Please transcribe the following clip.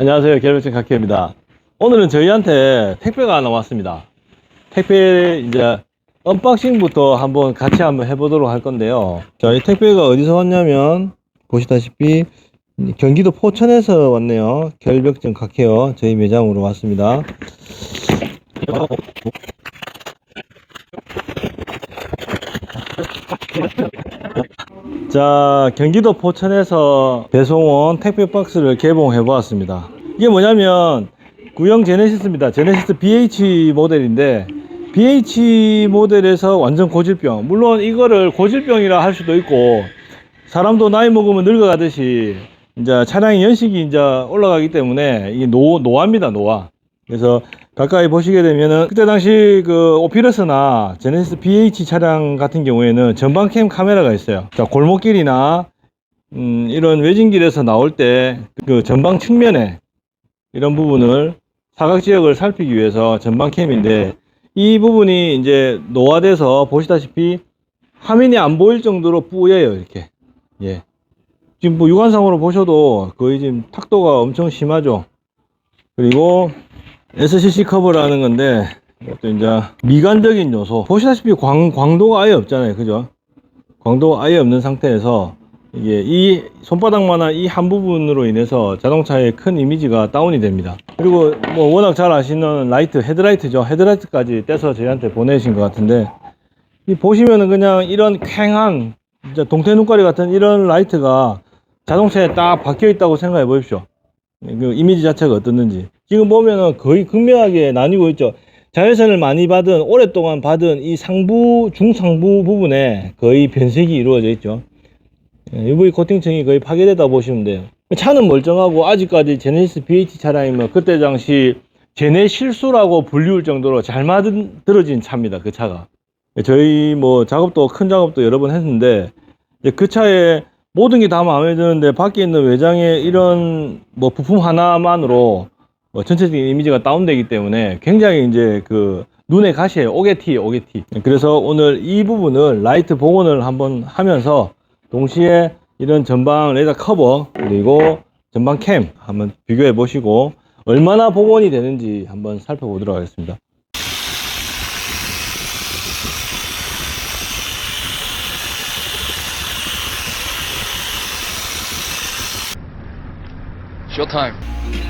안녕하세요. 결백증 각혜입니다. 오늘은 저희한테 택배가 하나 왔습니다. 택배 이제 언박싱부터 한번 같이 한번 해보도록 할 건데요. 자, 이 택배가 어디서 왔냐면 보시다시피 경기도 포천에서 왔네요. 결벽증 각혜어 저희 매장으로 왔습니다. 자, 경기도 포천에서 배송온 택배 박스를 개봉해 보았습니다. 이게 뭐냐면 구형 제네시스입니다. 제네시스 BH 모델인데 BH 모델에서 완전 고질병. 물론 이거를 고질병이라 할 수도 있고 사람도 나이 먹으면 늙어가듯이 이제 차량의 연식이 이제 올라가기 때문에 이게 노, 노화입니다, 노화. 그래서 가까이 보시게 되면은 그때 당시 그 오피러스나 제네시스 BH 차량 같은 경우에는 전방캠 카메라가 있어요. 자, 골목길이나 음, 이런 외진길에서 나올 때 그 전방 측면에 이런 부분을 사각 지역을 살피기 위해서 전방캠인데 이 부분이 이제 노화돼서 보시다시피 화면이 안 보일 정도로 뿌예요, 이렇게. 예. 지금 뭐 육안상으로 보셔도 거의 지금 탁도가 엄청 심하죠. 그리고 SCC 커버라는 건데 또 이제 미관적인 요소. 보시다시피 광, 광도가 아예 없잖아요. 그죠? 광도가 아예 없는 상태에서 이게 이 손바닥만한 이 한 부분으로 인해서 자동차의 큰 이미지가 다운이 됩니다. 그리고 뭐 워낙 잘 아시는 라이트 헤드라이트죠. 헤드라이트까지 떼서 저희한테 보내신 것 같은데 이 보시면은 그냥 이런 쾌한 동태 눈깔이 같은 이런 라이트가 자동차에 딱 박혀 있다고 생각해 보십시오 그 이미지 자체가 어떻는지. 지금 보면은 거의 극명하게 나뉘고 있죠. 자외선을 많이 받은 오랫동안 받은 이 상부 중상부 부분에 거의 변색이 이루어져 있죠. 예, UV 코팅층이 거의 파괴되다 보시면 돼요. 차는 멀쩡하고 아직까지 제네시스 BH 차량이면 그때 당시 제네 실수라고 불리울 정도로 잘 만들어진 차입니다 그 차가. 저희 뭐 작업도 큰 작업도 여러 번 했는데 그 차에 모든 게 다 마음에 드는데 밖에 있는 외장에 이런 뭐 부품 하나만으로 뭐 전체적인 이미지가 다운되기 때문에 굉장히 이제 그 눈에 가시에요 오게티 오게티. 그래서 오늘 이 부분을 라이트 복원을 한번 하면서 동시에 이런 전방 레이더 커버 그리고 전방 캠 한번 비교해 보시고 얼마나 복원이 되는지 한번 살펴보도록 하겠습니다 Showtime.